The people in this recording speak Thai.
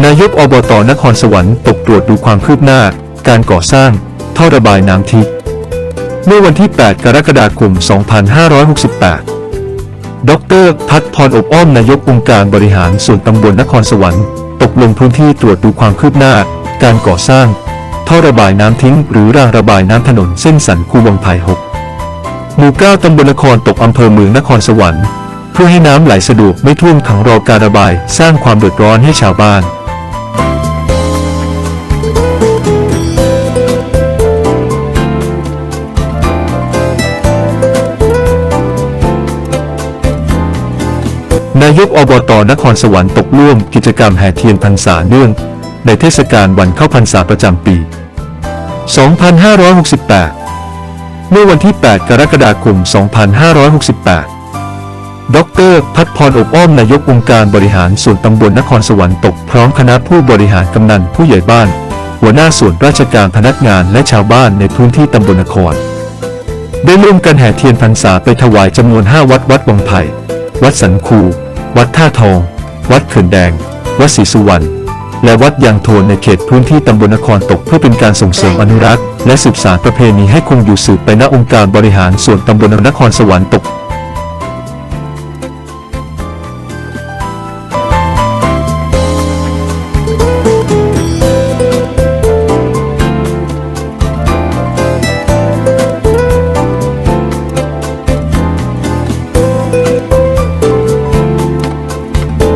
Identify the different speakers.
Speaker 1: นายกอบตนครสวรรค์ตกตรวจดูความคืบหน้า การก่อสร้างท่อระบายน้ำทิพย์เมื่อวันที่ 8 กรกฎาคม 2568 ดรพัฒพรอบอ้อมนายกองค์การบริหารส่วนตำบลนครสวรรค์ตกลงพื้นที่ตรวจดูความคืบหน้า การก่อสร้าง ท่อระบายน้ำทิ้ง หรือรางระบายน้ำถนนเส้นสันคูวังไผ่หกหมู่เก้าตำบลนครตกอำเภอเมืองนครสวรรค์เพื่อให้น้ำไหลสะดวกไม่ท่วมขังรอการระบาย สร้างความเดือดร้อนให้ชาวบ้าน นายกอบตนครสวรรค์ตกร่วมกิจกรรมแห่เทียนพรรษาเนื่อง ในเทศกาลวันเข้าพรรษาประจำปี 2568 เมื่อวันที่ 8 กรกฎาคม 2568 ดร พัฒพรอบอ้อมนายกองค์การบริหารส่วนตำบลนครสวรรค์ตกพร้อมคณะผู้บริหารกำนันผู้ใหญ่บ้าน หัวหน้าส่วนราชการพนักงานและชาวบ้านในพื้นที่ตำบลนคร ได้ร่วมกันแห่เทียนพรรษาไปถวายจำนวน 5 วัดวัดวังไผ่ วัดสันคู วัดท่าทอง วัดเขื่อนแดง วัดศรีสุวรรณ และวัดยางโทนในเขตพื้นที่ตำบลนครตกเพื่อเป็นการส่งเสริมอนุรักษ์ และสืบสานประเพณีให้คงอยู่สืบไปณองค์การบริหารส่วนตำบลนครสวรรค์ตก